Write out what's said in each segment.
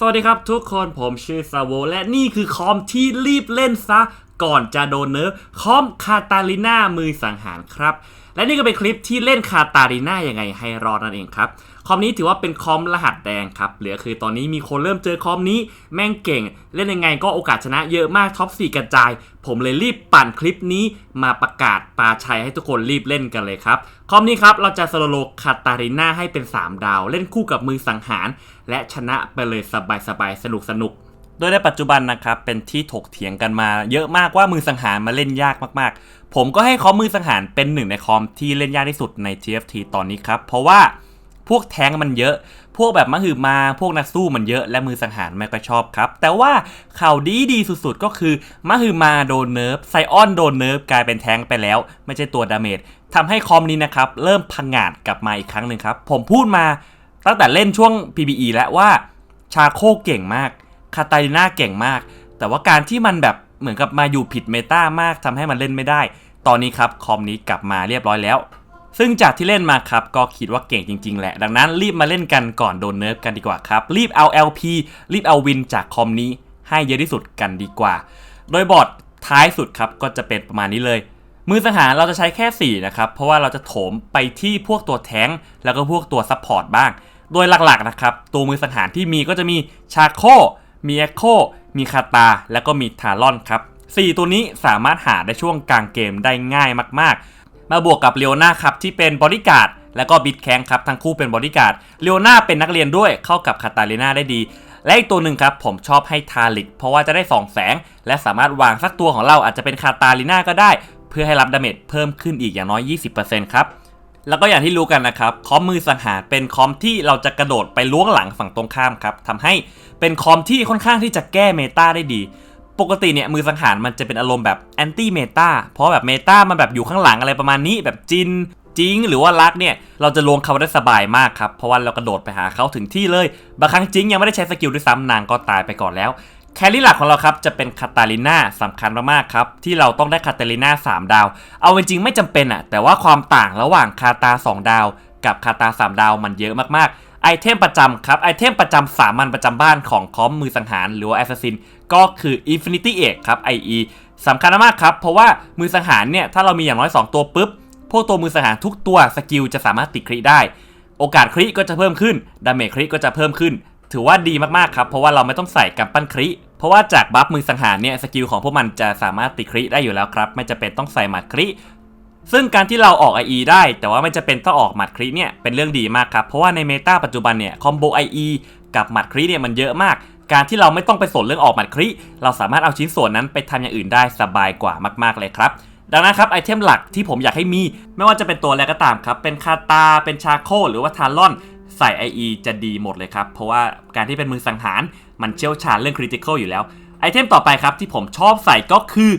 สวัสดีครับทุกคนผมชื่อซาโวและนี่คือคอมที่รีบเล่นซะ ก่อนจะโดนเนิร์ฟคอมคาตาลิน่ามือสังหารครับ และนี่ก็เป็นคลิปที่เล่นคาตาลิน่ายังไงให้รอดนั่นเองครับ คอมนี้ถือว่าเป็นคอมรหัสแดงครับ เหลือคือตอนนี้มีคนเริ่มเจอคอมนี้แม่งเก่ง เล่นยังไงก็โอกาสชนะเยอะมากท็อป4กระจาย ผมเลยรีบปั่นคลิปนี้มาประกาศปาชัยให้ทุกคนรีบเล่นกันเลยครับคอมนี้ครับเราจะสโลโลคาตาลิน่าให้เป็น 3 ดาว เล่นคู่กับมือสังหาร และชนะไปเลยสบายๆสนุกสนุกๆ โดยในปัจจุบันนะครับเป็นที่ถกเถียงกันมาเยอะมากว่ามือสังหารมาเล่นยากมากๆ ผมก็ให้คอมมือสังหารเป็นหนึ่งในคอมที่เล่นยากที่สุดใน TFT ตอนนี้ครับเพราะว่าพวกแท้งมันเยอะ พวกแบบมหือมา พวกนักสู้มันเยอะ และมือสังหารไม่ค่อยชอบครับ แต่ว่าข่าวดีดีสุดๆ ก็คือมหือมาโดนเนิร์ฟ ไซออนโดนเนิร์ฟกลายเป็นแท้งไปแล้ว ไม่ใช่ตัวดาเมจทำให้คอมนี้นะครับ เริ่มพังงาดกลับมาอีกครั้งหนึ่งครับ ผมพูดมาตั้งแต่เล่นช่วง PBE แล้วว่าชาโคเก่งมาก คาตาลิน่าเก่งมาก แต่ว่าการที่มันแบบเหมือนกับมาอยู่ผิดเมตามากทำให้มันเล่นไม่ได้ ตอนนี้ครับคอมนี้กลับมาเรียบร้อยแล้ว ซึ่งจากที่เล่นมาครับก็คิดว่าเก่งจริง ๆ แหละ ดังนั้นรีบมาเล่นกันก่อนโดนเนิร์ฟกันดีกว่าครับ รีบเอา LP รีบเอาวินจากคอมนี้ให้เยอะที่สุดกันดีกว่า โดยบอร์ดท้ายสุดครับก็จะเป็นประมาณนี้เลย มือสังหารเราจะใช้แค่ 4 นะครับ เพราะว่าเราจะโถมไปที่พวกตัวแท้งแล้วก็พวกตัวซัพพอร์ตบ้าง โดยหลักๆนะครับตัวมือสังหารที่มีก็จะมีชาโค มีเอโคมีคาตา แล้วก็มีทารอนครับ 4 ตัวนี้สามารถหาได้ช่วงกลางเกมได้ง่ายมากๆ มาบวกกับเลโอนาครับที่เป็นบอดี้การ์ดแล้วก็บิดแคงครับทั้งคู่เป็นบอดี้การ์ดเลโอนาเป็นนักเรียนด้วยเข้ากับคาตาเลนาได้ดี และอีกตัวหนึ่งครับผมชอบให้ทาลิก เพราะว่าจะได้2แสง และสามารถวางสักตัวของเราอาจจะเป็นคาตาลิน่าก็ได้ เพื่อให้รับดาเมจเพิ่มขึ้นอีกอย่างน้อย 20%ครับแล้วก็อย่างที่รู้กันนะครับ คอมมือสังหารเป็นคอมที่เราจะกระโดดไปล้วงหลังฝั่งตรงข้ามครับทำให้ เป็นคอมที่ค่อนข้างที่จะแก้เมตาได้ดี ปกติเนี่ยมือสังหารมันจะเป็นอารมณ์แบบแอนตี้เมตาเพราะแบบเมตามันแบบอยู่ข้างหลังอะไรประมาณนี้แบบจินจิงหรือว่ารักเนี่ยเราจะลวงเขาได้สบายมากครับ เพราะว่าเรากระโดดไปหาเขาถึงที่เลย บางครั้งจิงยังไม่ได้ใช้สกิลด้วยซ้ำนางก็ตายไปก่อนแล้วแครี่หลักของเราครับจะเป็นคาตาลิน่าสำคัญมากๆครับ ที่เราต้องได้คาตาลิน่า3 ดาว เอาจริงๆไม่จำเป็นอะแต่ว่าความต่างระหว่างคาตา 2 ดาว กับคาตา 3 ดาวมันเยอะมากๆ ไอเทมประจำครับ ไอเทมประจำสามัญประจำบ้านของคอมมือสังหารหรือว่าแอสซัสซินก็คือ Infinity e g g ครับ IE สำคัญมากครับ เพราะว่ามือสังหารเนี่ย ถ้าเรามีอย่างน้อย 2 ตัวปุ๊บ พวกตัวมือสังหารทุกตัวสกิลจะสามารถติดคริได้ โอกาสคริก็จะเพิ่มขึ้น ดาเมจคริก็จะเพิ่มขึ้น ถือว่าดีมากๆครับ เพราะว่าเราไม่ต้องใส่กำปั้นคริเพราะว่าจากบัฟมือสังหารเนี่ยสกิลของพวกมันจะสามารถติดคริได้อยู่แล้วครับ ไม่จะเป็นต้องใส่หมัดคริ ซึ่งการที่เราออก IE ได้ แต่ว่าไม่จะเป็นต้องออกหมัดคริเนี่ยเป็นเรื่องดีมากครับ เพราะว่าในเมตาปัจจุบันเนี่ยคอมโบ IE กับหมัดคริเนี่ยมันเยอะมาก การที่เราไม่ต้องไปสนเรื่องออกหมัดคริเราสามารถเอาชิ้นส่วนนั้นไปทำอย่างอื่นได้สบายกว่ามาก ๆเลยครับดังนั้นครับไอเทมหลักที่ผมอยากให้มี ไม่ว่าจะเป็นตัวอะไรก็ตามครับ เป็นคาตา เป็นชาโค หรือว่าทารอน ใส่ IE จะดีหมดเลยครับ เพราะว่าการที่เป็นมือสังหาร มันเชี่ยวชาญเรื่องคริติคอลอยู่แล้ว ไอเทมต่อไปครับที่ผมชอบใส่ก็คือ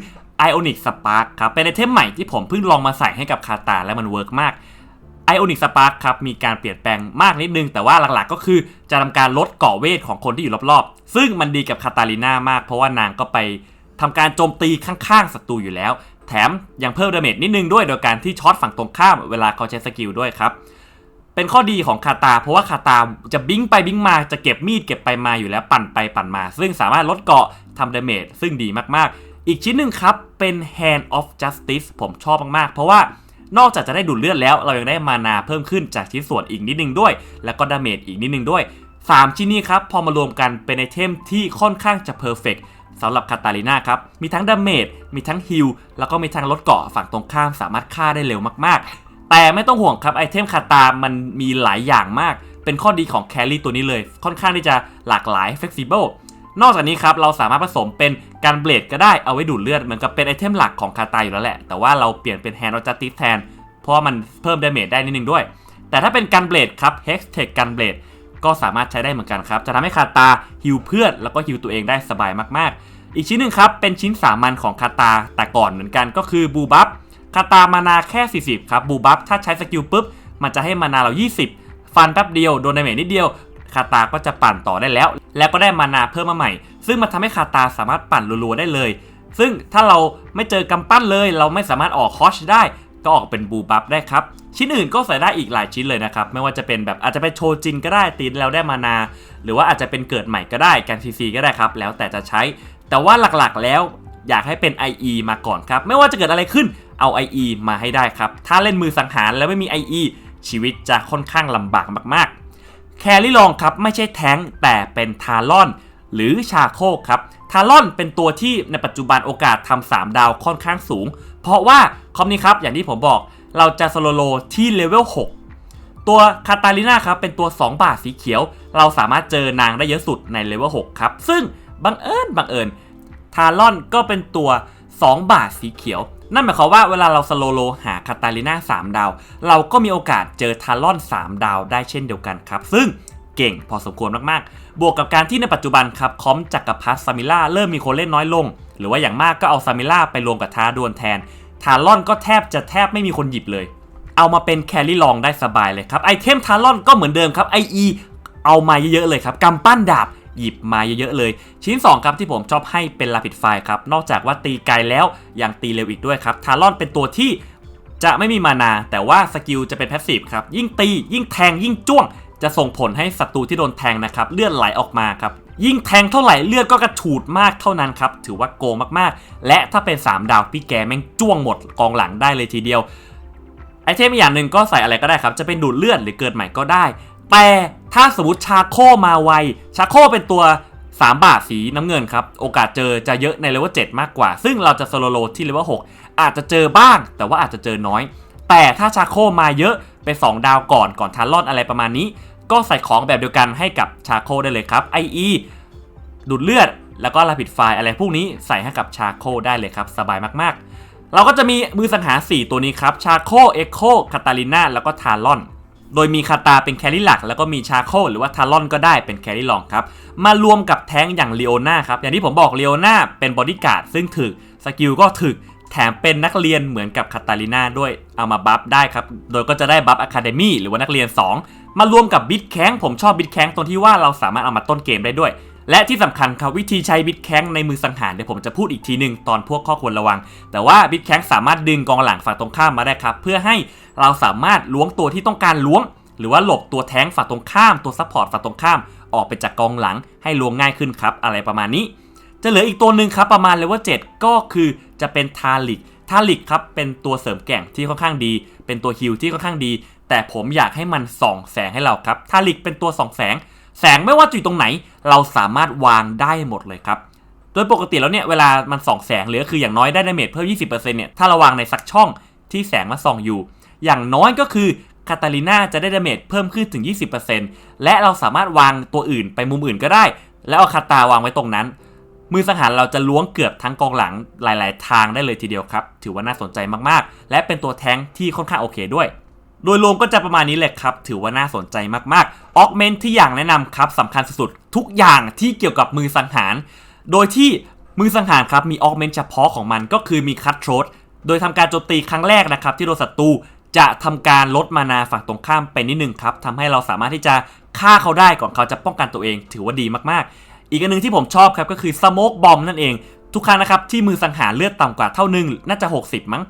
Ionic Spark ครับเป็นไอเทมใหม่ที่ผมเพิ่งลองมาใส่ให้กับคาตาและมันเวิร์กมาก Ionic Spark ครับมีการเปลี่ยนแปลงมากนิดนึง แต่ว่าหลักๆก็คือจะทำการลดเกาะเวทของคนที่อยู่รอบๆ ซึ่งมันดีกับคาตาลิน่ามาก เพราะว่านางก็ไปทำการโจมตีข้างๆศัตรูอยู่แล้ว แถมยังเพิ่มดาเมจนิดนึงด้วยโดยการที่ช็อตฝั่งตรงข้ามเวลาเขาใช้สกิลด้วยครับเป็นข้อดีของคาตา เพราะว่าคาตาจะบิ้งไปบิ้งมาจะเก็บมีดเก็บไปมาอยู่แล้วปั่นไปปั่นมา ซึ่งสามารถลดเกาะทำดาเมจซึ่งดีมากๆ อีกชิ้นหนึ่งครับ เป็น Hand of Justice ผมชอบมาก ๆ เพราะว่านอกจากจะได้ดูดเลือดแล้ว เรายังได้มานาเพิ่มขึ้นจากชิ้นส่วนอีกนิดนึงด้วย แล้วก็ดาเมจอีกนิดนึงด้วย 3 ชิ้นนี้ครับ พอมารวมกันเป็นไอเทมที่ค่อนข้างจะเพอร์เฟกสำหรับคาตาลิน่าครับ มีทั้งดาเมจมีทั้งฮิลแล้วก็มีทั้งลดเกาะฝั่งตรงข้ามสามารถฆ่าได้เร็วมากๆ แต่ไม่ต้องห่วงครับไอเทมคาตามันมีหลายอย่างมาก เป็นข้อดีของแครี่ตัวนี้เลย ค่อนข้างที่จะหลากหลาย flexible นอกจากนี้ครับเราสามารถผสมเป็น การเบลดก็ได้เอาไว้ดูดเลือดเหมือนกับเป็นไอเทมหลักของคาตาอยู่แล้วแหละ แต่ว่าเราเปลี่ยนเป็นแฮนด์ออจัติสแทน เพราะมันเพิ่มดาเมจได้นิดนึงด้วย แต่ถ้าเป็นกันเบลดครับ Hex Tech กันเบลดก็สามารถใช้ได้เหมือนกันครับ จะทำให้คาตาฮิวเพื่อนแล้วก็ฮิวตัวเองได้สบายมากๆ อีกชิ้นหนึ่งครับเป็นชิ้นสามัญของคาตาแต่ก่อนเหมือนกันก็คือบูบัฟคาตามานาแค่ 40 ครับบูบัฟถ้าใช้สกิลปุ๊บมันจะให้มานาเรา 20 ฟันแป๊บเดียวโดนดาเมจนิดเดียวคาตาก็จะปั่นต่อได้แล้ว แล้วก็ได้มานาเพิ่มมาใหม่ ซึ่งมันทำให้คาตาสามารถปั่นรัวๆได้เลย ซึ่งถ้าเราไม่เจอกำปั้นเลย เราไม่สามารถออกคอชได้ ก็ออกเป็นบูบัฟได้ครับ ชิ้นอื่นก็ใส่ได้อีกหลายชิ้นเลยนะครับ ไม่ว่าจะเป็นแบบอาจจะเป็นโชจินก็ได้ตีแล้วได้มานา หรือว่าอาจจะเป็นเกิดใหม่ก็ได้การซีซีก็ได้ครับ แล้วแต่จะใช้ แต่ว่าหลักๆแล้วอยากให้เป็น IE มาก่อนครับ ไม่ว่าจะเกิดอะไรขึ้นเอา IE มาให้ได้ครับ ถ้าเล่นมือสังหารแล้วไม่มี IE ชีวิตจะค่อนข้างลำบากมาก แครี่ลองครับไม่ใช่แท้งแต่เป็นทารอน หรือชาโคครับทารอนเป็นตัวที่ในปัจจุบันโอกาสทำ3ดาวค่อนข้างสูง เพราะว่าคอมนี้ครับอย่างที่ผมบอกเราจะสโลโลที่เลเวล6 ตัวคาตาลิน่าครับเป็นตัว 2 บาทสีเขียว เราสามารถเจอนางได้เยอะสุดในเลเวล6ครับซึ่งบังเอิญบังเอิญทารอนก็เป็นตัว 2 บาทสีเขียว นั่นหมายความว่าเวลาเราสโลโลหาคาตาลิน่า3 ดาว เราก็มีโอกาสเจอทารอน 3 ดาวได้เช่นเดียวกันครับ ซึ่งเก่งพอสมควรมากๆ บวกกับการที่ในปัจจุบันครับคอมจักรพรรดิซามิล่าเริ่มมีคนเล่นน้อยลง หรือว่าอย่างมากก็เอาซามิล่าไปรวมกับท้าดวลแทน ทารอนก็แทบจะแทบไม่มีคนหยิบเลย เอามาเป็นแครี่ลองได้สบายเลยครับไอเทมทารอนก็เหมือนเดิมครับ IE เอามาเยอะๆเลยครับกำปั้นดาบ หยิบมาเยอะๆเลย ชิ้น 2 ครับที่ผมชอบให้เป็นลาปิดไฟครับ นอกจากว่าตีไกลแล้วยังตีเร็วอีกด้วยครับทารอนเป็นตัวที่จะไม่มีมานา แต่ว่าสกิลจะเป็นแพสซีฟครับ ยิ่งตียิ่งแทงยิ่งจ้วง จะส่งผลให้ศัตรูที่โดนแทงนะครับเลือดไหลออกมาครับยิ่งแทงเท่าไหร่เลือดก็กระฉูดมากเท่านั้นครับ ถือว่าโกงมากๆ และถ้าเป็น 3 ดาวพี่แกแม่งจ้วงหมดกองหลังได้เลยทีเดียวไอเทมอีกอย่างหนึ่งก็ใส่อะไรก็ได้ครับ จะเป็นดูดเลือดหรือเกิดใหม่ก็ได้ แต่ ถ้าสมมติชาโคมาไว ชาโคเป็นตัว 3 บาทสีน้ำเงินครับ โอกาสเจอจะเยอะในเลเวล7มากกว่า ซึ่งเราจะโซโลโลที่เลเวล6อาจจะเจอบ้าง แต่ว่าอาจจะเจอน้อย แต่ถ้าชาโคมาเยอะเป็น2ดาวก่อนก่อนทารอนอะไรประมาณนี้ ก็ใส่ของแบบเดียวกันให้กับชาโคได้เลยครับ IE ดูดเลือดแล้วก็ลาปิดไฟอะไรพวกนี้ใส่ให้กับชาโคได้เลยครับ สบายมากๆ เราก็จะมีมือสังหาร4ตัวนี้ครับ ชาโคเอ็กโคคาตาลิน่าแล้วก็ทารอน โดยมีคาตาเป็นแครี่หลัก แล้วก็มีชาโคหรือว่าทารอนก็ได้เป็นแครี่รองครับ มารวมกับแท้งอย่างเลโอนาครับ อย่างที่ผมบอกเลโอนาเป็นบอดี้การ์ดซึ่งถึกสกิลก็ถึกแถมเป็นนักเรียนเหมือนกับคาตาลิน่าด้วยเอามาบัฟได้ครับ โดยก็จะได้บัฟอะคาเดมี่หรือว่านักเรียน 2 มารวมกับบิดแข้งผมชอบบิดแข้งตรงที่ว่าเราสามารถเอามาต้นเกมได้ด้วย และที่สำคัญครับวิธีใช้บิทแข้งในมือสังหารเดี๋ยวผมจะพูดอีกทีหนึ่งตอนพวกข้อควรระวัง แต่ว่าบิทแข้งสามารถดึงกองหลังฝั่งตรงข้ามมาได้ครับ เพื่อให้เราสามารถล้วงตัวที่ต้องการล้วง หรือว่าหลบตัวแท้งฝั่งตรงข้ามตัวซัพพอร์ตฝั่งตรงข้าม ออกไปจากกองหลังให้ล้วงง่ายขึ้นครับ อะไรประมาณนี้ จะเหลืออีกตัวหนึ่งครับประมาณเลเวล7ก็คือจะเป็นทาลิกทาลิกครับเป็นตัวเสริมแก่งที่ค่อนข้างดี เป็นตัวฮิลที่ค่อนข้างดี แต่ผมอยากให้มันส่องแสงให้เราครับทาลิกเป็นตัวส่องแสง แสงไม่ว่าจะอยู่ตรงไหน เราสามารถวางได้หมดเลยครับโดยปกติแล้วเนี่ยเวลามันส่องแสงเหลือคืออย่างน้อยได้ดาเมจเพิ่ม 20%เนี่ยถ้าเราวางในสักช่องที่แสงมาส่องอยู่ อย่างน้อยก็คือคาตาลิน่าจะได้ดาเมจเพิ่มขึ้นถึง 20%และเราสามารถวางตัวอื่นไปมุมอื่นก็ได้ แล้วเอาคาตาวางไว้ตรงนั้น มือสังหารเราจะล้วงเกือบทั้งกองหลังหลาย ๆ ทางได้เลยทีเดียวครับ ถือว่าน่าสนใจมาก ๆ และเป็นตัวแท้งที่ค่อนข้างโอเคด้วย โดยรวมก็จะประมาณนี้เลยครับ ถือว่าน่าสนใจมากๆออกเมนที่อย่างแนะนำครับสำคัญสุดๆ ทุกอย่างที่เกี่ยวกับมือสังหาร โดยที่มือสังหารครับมีออกเมนเฉพาะของมันก็คือมีคัตโทรดโดยทำการโจมตีครั้งแรกนะครับ ที่โดนศัตรูจะทำการลดมานาฝั่งตรงข้ามไปนิดนึงครับทำให้เราสามารถที่จะฆ่าเขาได้ก่อนเขาจะป้องกันตัวเอง ถือว่าดีมากๆ อีกอันนึงที่ผมชอบครับก็คือสโมกบอมนั่นเอง ทุกครั้งนะครับที่มือสังหารเลือดต่ำกว่าเท่านึงน่าจะ 60 มั้ง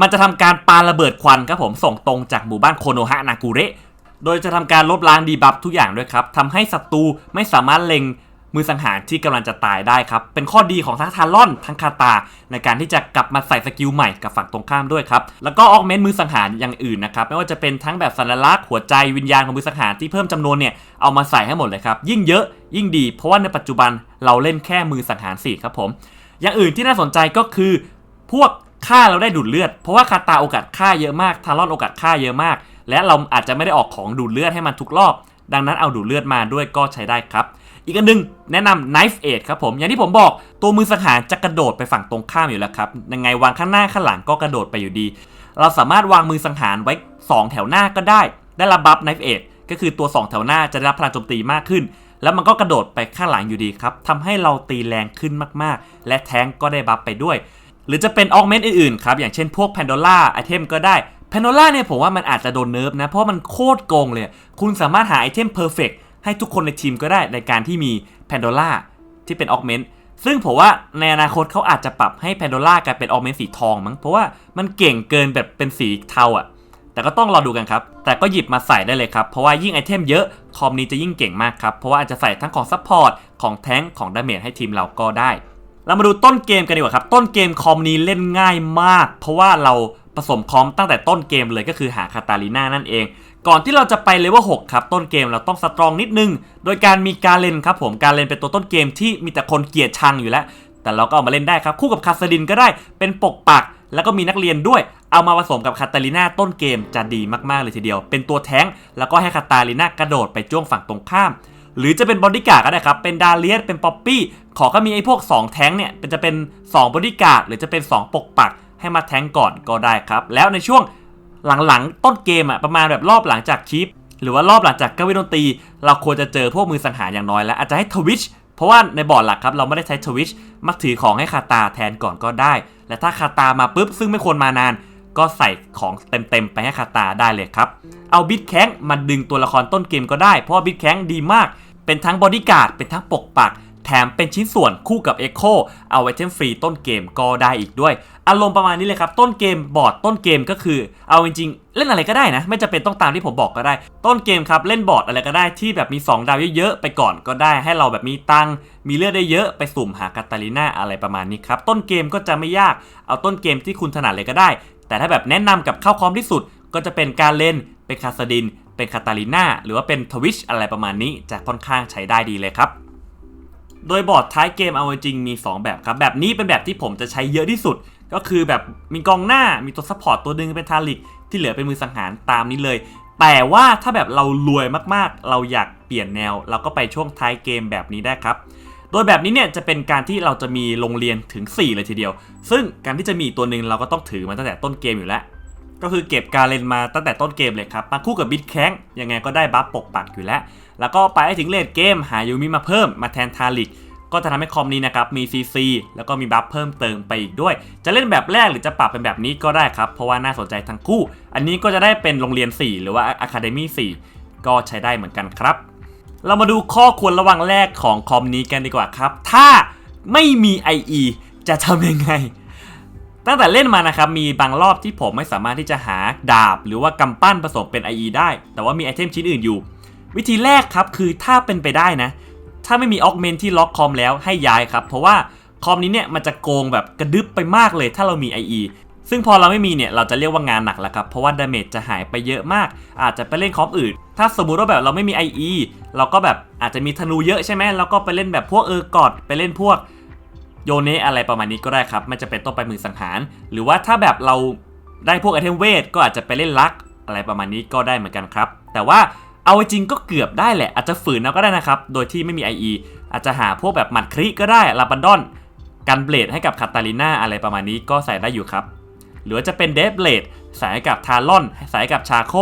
มันจะทำการปาระเบิดควันครับผมส่งตรงจากหมู่บ้านโคโนฮะนากุเระโดยจะทำการลบล้างดีบัฟทุกอย่างด้วยครับทำให้ศัตรูไม่สามารถเล็งมือสังหารที่กำลังจะตายได้ครับ เป็นข้อดีของทั้งทารอนทั้งคาตา ในการที่จะกลับมาใส่สกิลใหม่กับฝั่งตรงข้ามด้วยครับ แล้วก็ออกเมนต์มือสังหารอย่างอื่นนะครับ ไม่ว่าจะเป็นทั้งแบบสัญลักษณ์หัวใจวิญญาณของมือสังหารที่เพิ่มจำนวนเนี่ย เอามาใส่ให้หมดเลยครับ ยิ่งเยอะยิ่งดี เพราะว่าในปัจจุบันเราเล่นแค่มือสังหาร4ครับผม อย่างอื่นที่น่าสนใจก็คือพวก ฆ่าเราได้ดูดเลือด เพราะว่าคาตาโอกาสฆ่าเยอะมากทารอนโอกาสฆ่าเยอะมาก และเราอาจจะไม่ได้ออกของดูดเลือดให้มันทุกรอบ ดังนั้นเอาดูดเลือดมาด้วยก็ใช้ได้ครับ อีกอันหนึงแนะนำ knife edge ครับผม อย่างที่ผมบอกตัวมือสังหารจะกระโดดไปฝั่งตรงข้ามอยู่แล้วครับยังไงวางข้างหน้าข้างหลังก็กระโดดไปอยู่ดี เราสามารถวางมือสังหารไว้ 2 แถวหน้าก็ได้ ได้รับบัฟ knife edge ก็คือตัว 2 แถวหน้าจะได้รับพลังโจมตีมากขึ้น แล้วมันก็กระโดดไปข้างหลังอยู่ดีครับทำให้เราตีแรงขึ้นมากๆ และแท้งก็ได้บัฟไปด้วย หรือจะเป็นออกเมนต์อื่นๆครับอย่างเช่นพวกแพนโดล่าไอเทมก็ได้แพนโดล่าเนี่ยผมว่ามันอาจจะโดนเนิร์ฟนะ เพราะมันโคตรโกงเลย คุณสามารถหาไอเทมเพอร์เฟกให้ทุกคนในทีมก็ได้ในการที่มีแพนโดล่าที่เป็นออกเมนต์ซึ่งผมว่าในอนาคตเขาอาจจะปรับให้แพนโดล่ากลายเป็นออเมนต์สีทองมั้งเพราะว่ามันเก่งเกินแบบเป็นสีเทาอะ่ะแต่ก็ต้องรอดูกันครับ แต่ก็หยิบมาใส่ได้เลยครับ เพราะว่ายิ่งไอเทมเยอะ คอมนี้จะยิ่งเก่งมากครับ เพราะว่าอาจจะใส่ทั้งของซัพพอร์ต ของแท้ง ของดาเมจให้ทีมเราก็ได้ เรามาดูต้นเกมกันดีกว่าครับ ต้นเกมคอมนี้เล่นง่ายมาก เพราะว่าเราผสมคอมตั้งแต่ต้นเกมเลยก็คือหาคาตาลีน่านั่นเอง ก่อนที่เราจะไปเลเวล6ครับ ต้นเกมเราต้องสตรองนิดนึง โดยการมีการเล่นครับผมการเล่นเป็นตัวต้นเกมที่มีแต่คนเกลียดชังอยู่แล้ว แต่เราก็เอามาเล่นได้ครับคู่กับคาสดินก็ได้เป็นปกปัก แล้วก็มีนักเรียนด้วย เอามาผสมกับคาตาลีน่าต้นเกมจะดีมากๆเลยทีเดียว เป็นตัวแท้งแล้วก็ให้คาตาลีน่ากระโดดไปจ้วงฝั่งตรงข้าม หรือจะเป็นบอดี้การ์ดก็ได้ครับ เป็นดาเลียสเป็นป๊อปปี้ ขอก็มีไอ้พวก 2 แท้งเนี่ยเป็นจะเป็น 2บอดี้การ์ดหรือจะเป็น 2 ปกปัก ให้มาแท้งก่อนก็ได้ครับ แล้วในช่วงหลังๆ ต้นเกมอะประมาณแบบรอบหลังจากคลิป หรือว่ารอบหลังจากกาวิดนตรี เราควรจะเจอพวกมือสังหารอย่างน้อยแล้ว อาจจะให้ทวิชเพราะว่าในบอร์ดหลักครับเราไม่ได้ใช้ทวิชมักถือของให้คาตาแทนก่อนก็ได้ และถ้าคาตามาปุ๊บซึ่งไม่ควรมานานก็ใส่ของเต็มๆไปให้คาตาได้เลยครับ เอาบิดแข้งมาดึงตัวละครต้นเกมก็ได้ เพราะว่าบิดแข้งดีมาก เป็นทั้งบอดี้การ์ดเป็นทั้งปกปัก แถมเป็นชิ้นส่วนคู่กับ Echo เอาไอเทมฟรีต้นเกมก็ได้อีกด้วย อารมณ์ประมาณนี้เลยครับ ต้นเกมบอร์ดต้นเกมก็คือ เอาจริงๆ เล่นอะไรก็ได้นะ ไม่จำเป็นต้องตามที่ผมบอกก็ได้ ต้นเกมครับ เล่นบอร์ดอะไรก็ได้ที่แบบมี 2 ดาวเยอะๆ ไปก่อนก็ได้ให้เราแบบมีตังมีเลือดได้เยอะไปสุ่มหากาตาลิน่าอะไรประมาณนี้ครับต้นเกมก็จะไม่ยากเอาต้นเกมที่คุณถนัดเลยก็ได้ แต่ถ้าแบบแนะนำกับเข้าคอมที่สุดก็จะเป็นการเล่นเป็นคาสดิน เป็นคาตาลิน่าหรือว่าเป็นทวิชอะไรประมาณนี้จะค่อนข้างใช้ได้ดีเลยครับ โดยบอร์ดท้ายเกมเอาจริงมี 2 แบบครับ แบบนี้เป็นแบบที่ผมจะใช้เยอะที่สุด ก็คือแบบมีกองหน้ามีตัวซัพพอร์ตตัวหนึ่งเป็นทาริก ที่เหลือเป็นมือสังหารตามนี้เลย แต่ว่าถ้าแบบเรารวยมากๆ เราอยากเปลี่ยนแนว เราก็ไปช่วงท้ายเกมแบบนี้ได้ครับโดยแบบนี้เนี่ยจะเป็นการที่เราจะมีโรงเรียนถึง 4 เลยทีเดียว ซึ่งการที่จะมีตัวหนึ่งเราก็ต้องถือมาตั้งแต่ต้นเกมอยู่แล้ว ก็คือเก็บการเลนมาตั้งแต่ต้นเกมเลยครับ มาคู่กับบิทแข้งยังไงก็ได้บัฟปกปักอยู่แล้ว แล้วก็ไปถึงเลดเกมหายูมิมาเพิ่มมาแทนทาริกก็จะทำให้คอมนี้นะครับมี CC แล้วก็มีบัฟเพิ่มเติมไปอีกด้วย จะเล่นแบบแรกหรือจะปรับเป็นแบบนี้ก็ได้ครับ เพราะว่าน่าสนใจทั้งคู่ อันนี้ก็จะได้เป็นโรงเรียน 4 หรือว่า Academy 4 ก็ใช้ได้เหมือนกันครับ เรามาดูข้อควรระวังแรกของคอมนี้กันดีกว่าครับ ถ้าไม่มี IE จะทำยังไง ตั้งแต่เล่นมานะครับมีบางรอบที่ผมไม่สามารถที่จะหาดาบ หรือว่ากำปั้นผสมเป็น IE ได้ แต่ว่ามีไอเทมชิ้นอื่นอยู่ วิธีแรกครับคือถ้าเป็นไปได้นะ ถ้าไม่มีออกเมนที่ล็อกคอมแล้วให้ย้ายครับเพราะว่าคอมนี้เนี่ยมันจะโกงแบบกระดึบไปมากเลย ถ้าเรามี IE ซึ่งพอเราไม่มีเนี่ยเราจะเรียกว่างานหนักแล้วครับเพราะว่าดาเมจจะหายไปเยอะมาก อาจจะไปเล่นคอมอื่น ถ้าสมมุติว่าแบบเราไม่มี IE เราก็แบบอาจจะมีธนูเยอะใช่ไหมแล้วก็ไปเล่นแบบพวกเออกอดไปเล่นพวก โยเนะอะไรประมาณนี้ก็ได้ครับไม่จะเป็นต้องไปมือสังหาร หรือว่าถ้าแบบเราได้พวกไอเทมเวทก็อาจจะไปเล่นลักอะไรประมาณนี้ก็ได้เหมือนกันครับ แต่ว่าเอาจริงก็เกือบได้แหละอาจจะฝืนเอาก็ได้นะครับ โดยที่ไม่มี IE อาจจะหาพวกแบบหมัดคริก็ได้ลาบันดอนกันเบลดให้กับคาตาลิน่าอะไรประมาณนี้ก็ใส่ได้อยู่ครับหรือจะเป็นเดฟเบลดใส่ให้กับทารอนใส่ให้กับชาโค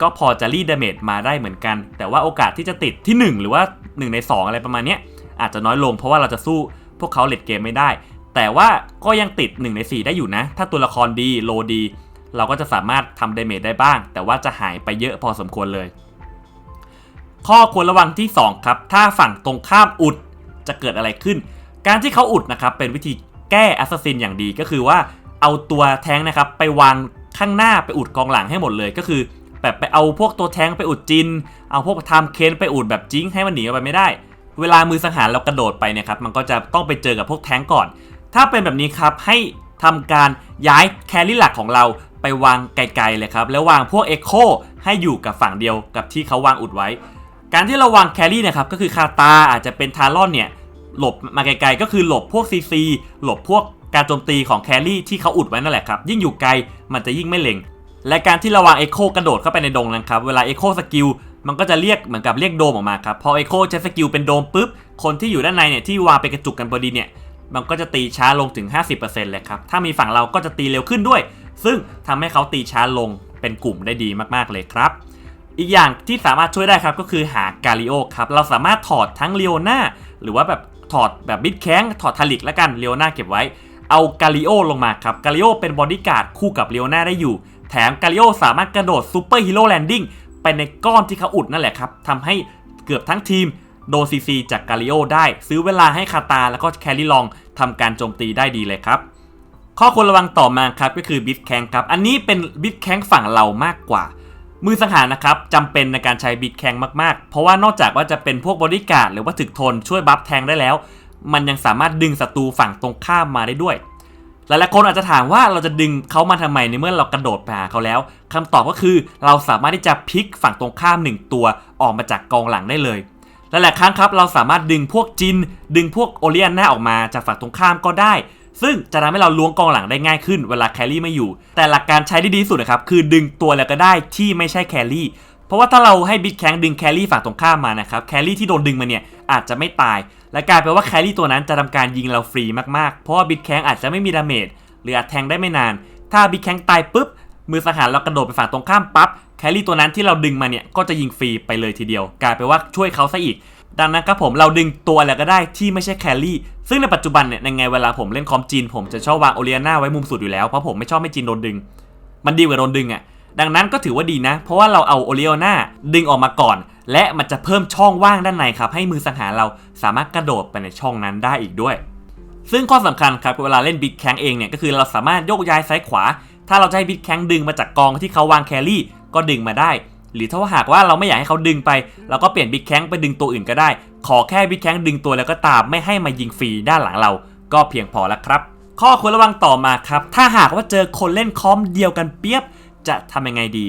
ก็พอจะรีดดเมจมาได้เหมือนกัน แต่ว่าโอกาสที่จะติดที่ 1 หรือว่า 1 ใน 2 อะไรประมาณนี้อาจจะน้อยลงเพราะว่าเราจะสู้ พวกเขาเลดเกมไม่ได้ แต่ว่าก็ยังติด 1 ใน 4 ได้อยู่นะ ถ้าตัวละครดีโลดี เราก็จะสามารถทำเดเมจได้บ้าง แต่ว่าจะหายไปเยอะพอสมควรเลย ข้อควรระวังที่ 2 ครับ ถ้าฝั่งตรงข้ามอุดจะเกิดอะไรขึ้น การที่เขาอุดนะครับเป็นวิธีแก้แอสซัสซินอย่างดีก็คือว่าเอาตัวแท้งนะครับไปวางข้างหน้าไปอุดกองหลังให้หมดเลยก็คือ แบบไปเอาพวกตัวแท้งไปอุดจิน เอาพวกไทม์เคนไปอุดแบบจิ้งให้มันหนีออกไปไม่ได้ เวลามือสังหารเรากระโดดไปเนี่ยครับมันก็จะต้องไปเจอกับพวกแท้งก่อน ถ้าเป็นแบบนี้ครับให้ทำการย้ายแครี่หลักของเราไปวางไกลๆเลยครับ แล้ววางพวกเอ็กโคให้อยู่กับฝั่งเดียวกับที่เขาวางอุดไว้ การที่เราวางแครี่นะครับก็คือคาตาอาจจะเป็นทารอนเนี่ยหลบมาไกลๆก็คือหลบพวกซีซีหลบพวกการโจมตีของแครี่ที่เขาอุดไว้นั่นแหละครับ ยิ่งอยู่ไกลมันจะยิ่งไม่เล็ง และการที่เราวางเอ็กโคกระโดดเข้าไปในดงนะครับ เวลาเอ็กโคสกิล มันก็จะเรียกเหมือนกับเรียกโดมออกมาครับ พอเอโคใช้สกิลเป็นโดมปุ๊บ คนที่อยู่ด้านในเนี่ยที่วางเป็นกระจุกกันพอดีเนี่ย มันก็จะตีช้าลงถึง 50%เลยครับ ถ้ามีฝั่งเราก็จะตีเร็วขึ้นด้วย ซึ่งทำให้เขาตีช้าลงเป็นกลุ่มได้ดีมากๆเลยครับ อีกอย่างที่สามารถช่วยได้ครับก็คือหากาลิโอครับ เราสามารถถอดทั้งเลโอนาหรือว่าแบบถอดแบบบิดแข้งถอดทาริกแล้วกันเลโอนาเก็บไว้ เอากาลิโอลงมาครับ กาลิโอเป็นบอดี้การ์ดคู่กับเลโอนาได้อยู่ แถมกาลิโอสามารถกระโดดซูเปอร์ฮีโร่แลนดิ้ง ไปในก้อนที่เขาอุดนั่นแหละครับทำให้เกือบทั้งทีมโดนซีซีจากกาลิโอได้ ซื้อเวลาให้คาตาแล้วก็แคริลองทำการโจมตีได้ดีเลยครับ ข้อควรระวังต่อมาครับก็คือบิทแคงครับ อันนี้เป็นบิทแคงฝั่งเรามากกว่า มือสังหารนะครับจำเป็นในการใช้บิทแคงมากๆ เพราะว่านอกจากว่าจะเป็นพวกบริการดหรือว่าถึกทนช่วยบัฟแทงได้แล้ว มันยังสามารถดึงศัตรูฝั่งตรงข้ามมาได้ด้วย หลายๆคนอาจจะถามว่าเราจะดึงเขามาทำไมในเมื่อเรากระโดดไปหาเขาแล้วคำตอบก็คือเราสามารถที่จะพลิกฝั่งตรงข้ามหนึ่งตัวออกมาจากกองหลังได้เลยหลายๆครั้งครับเราสามารถดึงพวกจิน ดึงพวกโอเลียนหน้าออกมาจากฝั่งตรงข้ามก็ได้ ซึ่งจะทำให้เราล้วงกองหลังได้ง่ายขึ้นเวลาแครี่ไม่อยู่ แต่หลักการใช้ที่ดีสุดนะครับคือดึงตัวแล้วก็ได้ที่ไม่ใช่แครี่ เพราะว่าถ้าเราให้บิ๊กแคงดึงแครี่ฝั่งตรงข้ามมานะครับแครี่ที่โดนดึงมาเนี่ยอาจจะไม่ตาย และกลายเป็นว่าแครี่ตัวนั้นจะทำการยิงเราฟรีมากๆ เพราะว่าบิ๊กแคงอาจจะไม่มีดาเมจหรืออาจแทงได้ไม่นาน ถ้าบิ๊กแคงตายปุ๊บมือสังหารเรากระโดดไปฝั่งตรงข้ามปั๊บแครี่ตัวนั้นที่เราดึงมาเนี่ยก็จะยิงฟรีไปเลยทีเดียว กลายเป็นว่าช่วยเขาซะอีก ดังนั้นครับผมเราดึงตัวอะไรก็ได้ที่ไม่ใช่แครี่ซึ่งในปัจจุบันเนี่ยในไงเวลาผมเล่นคอมจีน ผมจะชอบวางโอเลียนาไว้มุมสุดอยู่แล้วเพราะผมไม่ชอบให้จีนโดนดึง มันดีกว่าโดนดึงอะ่ะ ดังนั้นก็ถือว่าดีนะ เพราะว่าเราเอาโอเลียนาดึงออกมาก่อน และมันจะเพิ่มช่องว่างด้านในครับให้มือสังหารเราสามารถกระโดดไปในช่องนั้นได้อีกด้วย ซึ่งข้อสำคัญครับเวลาเล่นบิ๊กแคงเองเนี่ยก็คือเราสามารถโยกย้ายซ้ายขวา ถ้าเราจะให้บิ๊กแคงดึงมาจากกองที่เขาวางแครี่ก็ดึงมาได้ หรือถ้าว่าหากว่าเราไม่อยากให้เขาดึงไปเราก็เปลี่ยนบิ๊กแคงไปดึงตัวอื่นก็ได้ ขอแค่บิ๊กแคงดึงตัวแล้วก็ตามไม่ให้มายิงฟรีด้านหลังเรา ก็เพียงพอแล้วครับข้อควรระวังต่อมาครับ ถ้าหากว่าเจอคนเล่นคอมเดียวกันเปียบ จะทำยังไงดี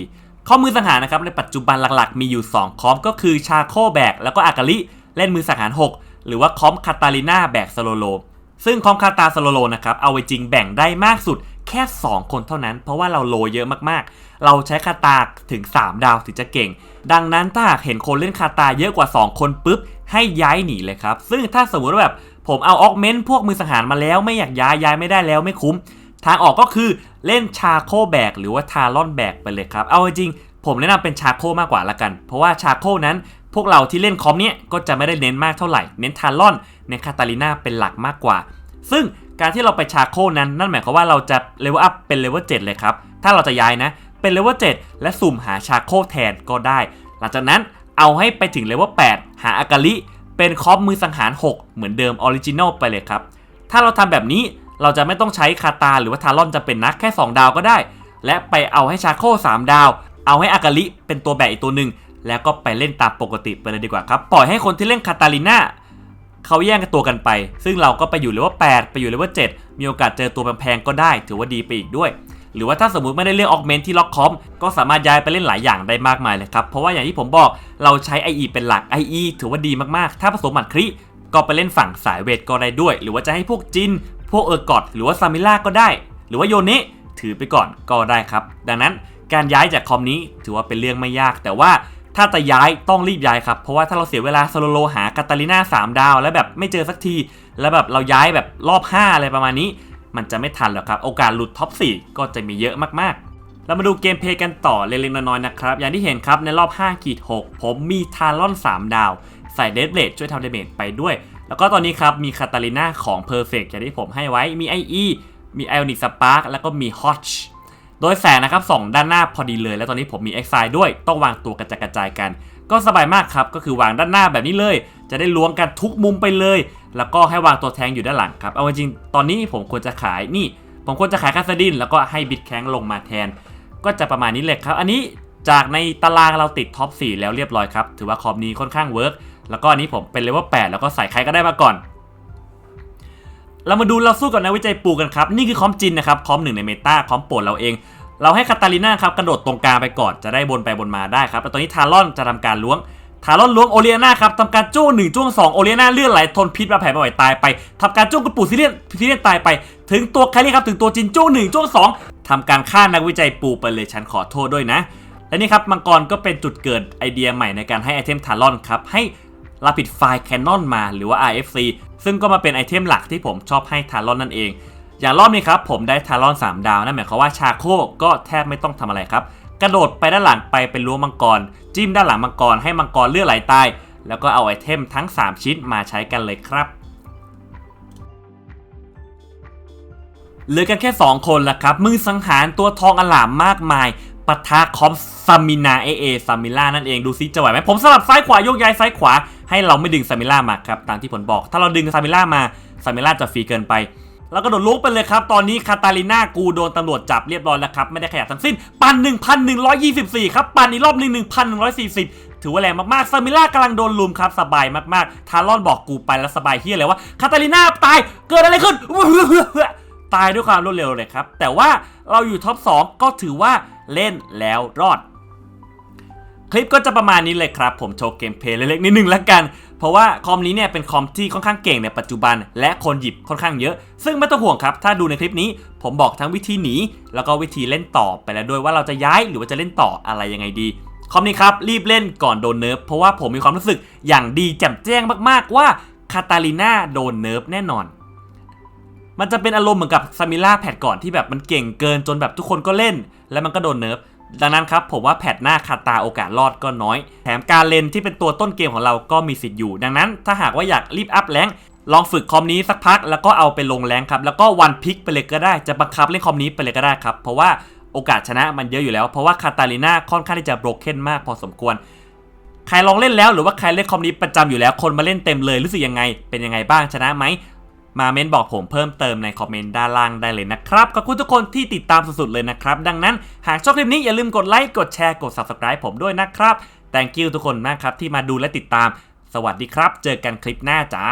ข้อมือสังหารนะครับในปัจจุบันหลักๆ มีอยู่ 2 คอมก็คือชาโคแบกแล้วก็อากาลิเล่นมือสังหาร 6 หรือว่าคอมคาตาลิน่าแบกสโลโล ซึ่งคอมคาตาสโลโลนะครับเอาไว้จริงแบ่งได้มากสุดแค่ 2 คนเท่านั้น เพราะว่าเราโลเยอะมากๆ เราใช้คาตาถึง 3 ดาวถึงจะเก่ง ดังนั้นถ้าหากเห็นคนเล่นคาตาเยอะกว่า 2 คนปุ๊บ ให้ย้ายหนีเลยครับ ซึ่งถ้าสมมติว่าแบบผมเอาออกเมนต์พวกมือสังหารมาแล้วไม่อยากย้ายย้ายไม่ได้แล้วไม่คุ้ม ทางออกก็คือเล่นชาโคแบกหรือว่าทารอนแบกไปเลยครับ เอาจริงผมแนะนำเป็นชาโคมากกว่าละกัน เพราะว่าชาโคนั้น พวกเราที่เล่นคอมเนี้ยก็จะไม่ได้เน้นมากเท่าไหร่ เน้นทารอนในคาตาลิน่าเป็นหลักมากกว่า ซึ่งการที่เราไปชาโคนั้น นั่นหมายความว่าเราจะเลเวลอัพเป็นเลเวล7เลยครับ ถ้าเราจะย้ายนะ เป็นเลเวล7และสุ่มหาชาโคแทนก็ได้ หลังจากนั้นเอาให้ไปถึงเลเวล8หาอากาลิเป็นคอมมือสังหาร 6 เหมือนเดิมออริจินอลไปเลยครับ ถ้าเราทำแบบนี้ เราจะไม่ต้องใช้คาตาหรือว่าทารอนจะเป็นนักแค่ 2 ดาวก็ได้ และไปเอาให้ชาโค3 ดาว เอาให้อากาลิเป็นตัวแบกอีกตัวหนึ่งแล้วก็ไปเล่นตามปกติไปเลยดีกว่าครับ ปล่อยให้คนที่เล่นคาตาลิน่าเขาแย่งกันตัวกันไป ซึ่งเราก็ไปอยู่เลเวล8ไปอยู่เลเวล7มีโอกาสเจอตัวแพงๆก็ได้ ถือว่าดีไปอีกด้วย หรือว่าถ้าสมมติไม่ได้เลือกออกเมนที่ล็อกคอมก็สามารถย้ายไปเล่นหลายอย่างได้มากมายเลยครับ เพราะว่าอย่างที่ผมบอกเราใช้ IE เป็นหลัก IE ถือว่าดีมากๆ ถ้าผสมหมัดคริก็ไปเล่นฝั่งสายเวทก็ได้ด้วย หรือว่าจะให้พวกจิน พวกเออร์กอดหรือว่าซามิล่าก็ได้ หรือว่าโยนะถือไปก่อนก็ได้ครับ ดังนั้นการย้ายจากคอมนี้ถือว่าเป็นเรื่องไม่ยาก แต่ว่าถ้าจะย้ายต้องรีบย้ายครับ เพราะว่าถ้าเราเสียเวลาโซโลโลหากาตาลิน่า3 ดาว แล้วแบบไม่เจอสักที แล้วแบบเราย้ายแบบรอบ 5 อะไรประมาณนี้ มันจะไม่ทันหรอกครับ โอกาสหลุดท็อป 4 ก็จะมีเยอะมากๆ เรามาดูเกมเพลย์กันต่อเล็กๆน้อยๆนะครับ อย่างที่เห็นครับในรอบ5ขีด6ผมมีทารอน 3 ดาว ใส่เดดเลดช่วยทำเดเมจไปด้วย แล้วก็ตอนนี้ครับมีคาตาลิน่าของ Perfect อย่างที่ผมให้ไว้มี IE มี Ionic Spark แล้วก็มี Hotch โดยแสงนะครับสองด้านหน้าพอดีเลย แล้วตอนนี้ผมมี Exile ด้วยต้องวางตัวกระจายกระจายกัน ก็สบายมากครับ ก็คือวางด้านหน้าแบบนี้เลย จะได้ล้วงกันทุกมุมไปเลย แล้วก็ให้วางตัวแทงอยู่ด้านหลังครับเอาจริงๆตอนนี้ผมควรจะขายนี่ ผมควรจะขายคาสดิน แล้วก็ให้บิดแข้งลงมาแทน ก็จะประมาณนี้เลยครับ อันนี้จากในตารางเราติดท็อป4แล้วเรียบร้อยครับถือว่าคอมนี้ค่อนข้างเวิร์ก แล้วก็อันนี้ผมเป็นเลเวล8แล้วก็ใส่ใครก็ได้มาก่อน เรามาดูเราสู้กับนักวิจัยปูกันครับ นี่คือคอมจินนะครับ คอมหนึ่งในเมตาคอมโปรดเราเอง เราให้คาตาลิน่าครับกระโดดตรงกลางไปก่อนจะได้บนไปบนมาได้ครับ แล้วตอนนี้ทารอนจะทำการล้วงทารอนล้วงโอเลียนาครับทำการจ้วงหนึ่งจ้วงสองโอเลียนาเลือดไหลทนพิษมาแผ่มาไหวตายไปทำการจ้วงกระปูซิเลียนซิเลียนตายไป ถึงตัวแครี่ครับถึงตัวจินจ้วงหนึ่งจ้วงสองทำการฆ่านักวิจัยปูไปเลยฉันขอโทษด้วยนะและนี่ครับมังกรก็เป็นจุดเกิดไอเดียใหม่ในการให้ไอเทมทารอนครับให้ รับผิดไฟล์แคนนอนมาหรือว่า RFC ซึ่งก็มาเป็นไอเทมหลักที่ผมชอบให้ทารอนนั่นเอง อย่างรอบนี้ครับผมได้ทารอน 3 ดาวนั่นหมายความว่าชาโคก็แทบไม่ต้องทำอะไรครับ กระโดดไปด้านหลังไปเป็นรั้วมังกร จิ้มด้านหลังมังกรให้มังกรเลือดไหลตาย แล้วก็เอาไอเทมทั้ง 3 ชิ้นมาใช้กันเลยครับเหลือกันแค่ 2 คนละครับ มือสังหารตัวทองอลามมากมายปะทะคอมซามินาเอเอซามิล่านั่นเองดูซิจะไหวไหมผมสลับซ้ายขวาโยกย้ายซ้ายขวา ให้เราไม่ดึงซามิล่ามาครับตามที่ผลบอก ถ้าเราดึงซามิล่ามาซามิล่าจะฟรีเกินไปแล้วก็โดดลุกไปเลยครับ ตอนนี้คาตาลิน่ากูโดนตำรวจจับเรียบร้อยแล้วครับ ไม่ได้ขยับทั้งสิ้น ปัน 1,124 ครับ ปันอีกรอบหนึ่ง1,140 ถือว่าแรงมากๆซามิล่ากำลังโดนลุมครับ สบายมากๆ ทารอนบอกกูไปแล้วสบายเฮียเลยว่าคาตาลิน่าตายเกิดอะไรขึ้น ตายด้วยความรวดเร็วเลยครับ แต่ว่าเราอยู่ท็อป 2 ก็ถือว่าเล่นแล้วรอด คลิปก็จะประมาณนี้เลยครับ ผมโชว์เกมเพลย์เล็กๆนิดนึงแล้วกัน เพราะว่าคอมนี้เนี่ยเป็นคอมที่ค่อนข้างเก่งในปัจจุบัน และคนหยิบค่อนข้างเยอะ ซึ่งไม่ต้องห่วงครับ ถ้าดูในคลิปนี้ ผมบอกทั้งวิธีหนี แล้วก็วิธีเล่นต่อไปแล้วด้วยว่าเราจะย้ายหรือว่าจะเล่นต่ออะไรยังไงดีคอมนี้ครับรีบเล่นก่อนโดนเนิร์ฟเพราะว่าผมมีความรู้สึกอย่างดีแจ่มแจ้งมากๆว่าคาตาลิน่าโดนเนิร์ฟแน่นอนมันจะเป็นอารมณ์เหมือนกับซามิล่าแพทก่อนที่แบบมันเก่งเกินจนแบบทุกคนก็เล่น แล้วมันก็โดนเนิร์ฟ ดังนั้นครับผมว่าแพทหน้าคาตาโอกาสรอดก็น้อย แถมการเลนที่เป็นตัวต้นเกมของเราก็มีสิทธิ์อยู่ ดังนั้นถ้าหากว่าอยากรีบอัพแรงลองฝึกคอมนี้สักพักแล้วก็เอาไปลงแรงครับ แล้วก็วันพิกไปเลยก็ได้จะบังคับเล่นคอมนี้ไปเลยก็ได้ครับ เพราะว่าโอกาสชนะมันเยอะอยู่แล้ว เพราะว่าคาตาลิน่าค่อนข้างที่จะโบรกเกนมากพอสมควร ใครลองเล่นแล้วหรือว่าใครเล่นคอมนี้ประจำอยู่แล้ว คนมาเล่นเต็มเลยรู้สึกยังไงเป็นยังไงบ้างชนะไหม มาเม้นบอกผมเพิ่มเติมในคอมเมนต์ด้านล่างได้เลยนะครับ ขอบคุณทุกคนที่ติดตามสุดๆเลยนะครับ ดังนั้นหากชอบคลิปนี้อย่าลืมกดไลค์กดแชร์กด subscribe ผมด้วยนะครับ thank you ทุกคนมากครับที่มาดูและติดตาม สวัสดีครับ เจอกันคลิปหน้าจ้า